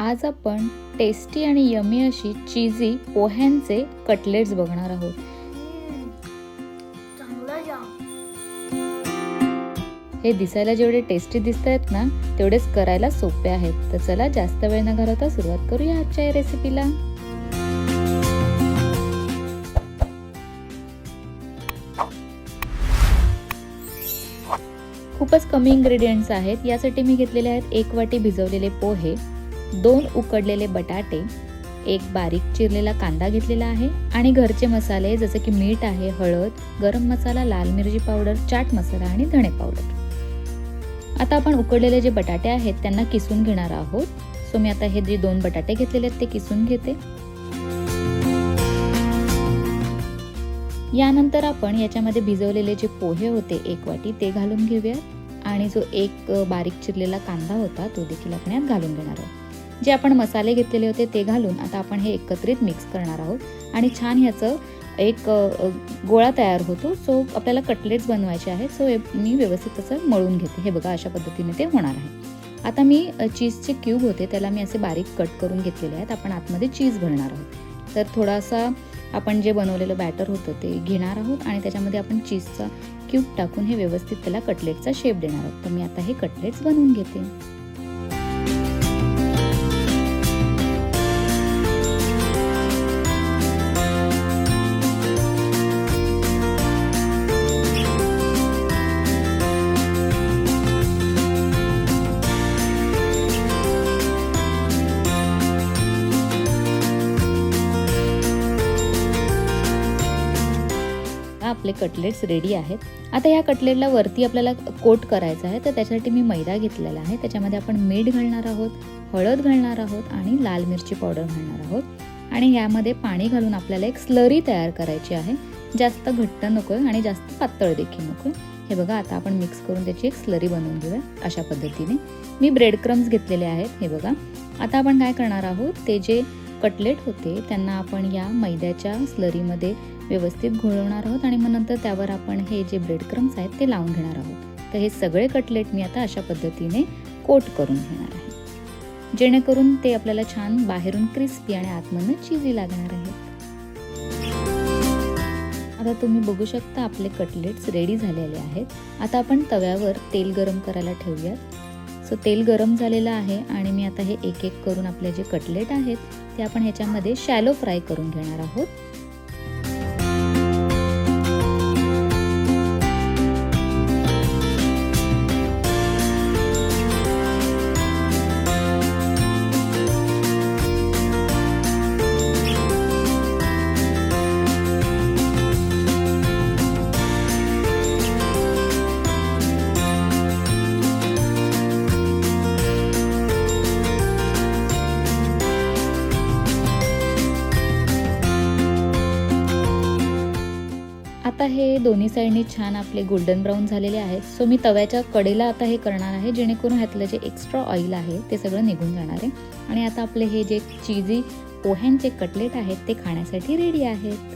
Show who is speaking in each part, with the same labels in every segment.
Speaker 1: आज आपण टेस्टी आणि यमी अशी चीजी पोह्यांचे कटलेट्स बघणार आहोत. हे. दिसायला जेवढे टेस्टी दिसत आहेत ना तेवढेच करायला सोपे आहेत. तर चला जास्त वेळ न घालवता सुरुवात करूया आजच्या या रेसिपीला खूपच कमी इंग्रेडियंट्स आहेत. यासाठी मी घेतलेले आहेत एक वाटी भिजवलेले पोहे. दोन उकडलेले बटाटे एक बारीक चिरलेला कांदा घेतलेला आहे आणि घरचे मसाले जसे की मीठ आहे हळद गरम मसाला लाल मिरची पावडर चाट मसाला आणि धणे पावडर. आता आपण उकडलेले जे बटाटे आहेत त्यांना किसून घेणार आहोत. सो मी आता हे जे दोन बटाटे घेतलेले आहेत ते किसून घेते. यानंतर आपण याच्यामध्ये भिजवलेले जे पोहे होते एक वाटी ते घालून घेऊया. आणि जो एक बारीक चिरलेला कांदा होता तो देखील आपण यात घालून घेणार आहोत. जे आपण मसाले घेतलेले होते ते घालून आता आपण हे एकत्रित मिक्स करणार आहोत. आणि छान ह्याचं एक गोळा तयार होतो. सो आपल्याला कटलेट्स बनवायचे आहेत. सो मी व्यवस्थित तसं मळून घेते. हे बघा अशा पद्धतीने ते होणार आहे. आता मी चीजचे क्यूब होते. त्याला मी असे बारीक कट करून घेतलेले आहेत. आपण आतमध्ये चीज भरणार आहोत. तर थोडासा आपण जे बनवलेलं बॅटर होतं ते घेणार आहोत आणि त्याच्यामध्ये आपण चीजचा क्यूब टाकून हे व्यवस्थित त्याला कटलेटचा शेप देणार आहोत. तर मी आता हे कटलेट्स बनवून घेते. आपले कटलेट्स रेडी आहेत. आता या कटलेटला वरती आपल्याला कोट करायचं आहे. तर त्याच्यासाठी मी मैदा घेतलेला आहे. त्याच्यामध्ये आपण मीठ घालणार आहोत हळद घालणार आहोत आणि लाल मिरची पावडर घालणार आहोत. आणि यामध्ये पाणी घालून आपल्याला एक स्लरी तयार करायची आहे. जास्त घट्ट नको आहे आणि जास्त पातळ देखील नको. हे बघा आता आपण मिक्स करून त्याची एक स्लरी बनवून घेऊया अशा पद्धतीने. मी ब्रेड क्रम्स घेतलेले आहेत हे बघा. आता आपण काय करणार आहोत ते जे कटलेट होते त्यांना आपण या मैद्याच्या स्लरीमध्ये व्यवस्थित घोळवणार आहोत आणि मग नंतर त्यावर आपण हे जे ब्रेड क्रम्स आहेत ते लावून घेणार आहोत. तर हे सगळे कटलेट मी आता अशा पद्धतीने कोट करून घेणार आहे. जेणेकरून ते आपल्याला छान बाहेरून क्रिस्पी आणि आतमधनं चिजी लागणार आहेत. आता तुम्ही बघू शकता आपले कटलेट्स रेडी झालेले आहेत. आता आपण तव्यावर तेल गरम करायला ठेवूयात. सो तेल गरम झालेलं आहे आणि मी आता हे एक एक करून आपले जे कटलेट आहेत ते आपण ह्याच्यामध्ये शॅलो फ्राय करून घेणार आहोत. आता हे दोन्ही साईडनी छान आपले गोल्डन ब्राऊन झालेले आहेत. सो मी तव्याच्या कडेला आता हे करणार आहे जेणेकरून ह्यातलं जे एक्स्ट्रा ऑइल आहे ते सगळं निघून जाणार आहे. आणि आता आपले हे जे चीजी पोह्यांचे कटलेट आहेत ते खाण्यासाठी रेडी आहेत.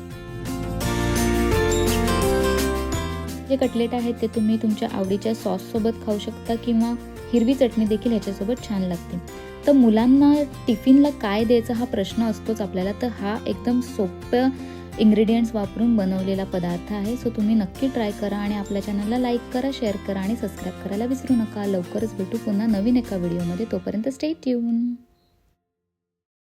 Speaker 1: जे कटलेट आहेत ते तुम्ही तुमच्या आवडीच्या सॉससोबत खाऊ शकता किंवा हिरवी चटणी देखील ह्याच्यासोबत छान लागते तर मुलांना टिफिनला काय द्यायचा हा प्रश्न असतोच आपल्याला. तर हा एकदम सोप्या इंग्रेडियंट्स वापरून बनवलेला पदार्थ आहे. सो तुम्ही नक्की ट्राय करा आणि आपल्या चॅनलला लाईक करा शेअर करा आणि सबस्क्राईब करायला विसरू नका. लवकरच भेटू पुन्हा नवीन एका व्हिडिओमध्ये तोपर्यंत स्टे ट्यून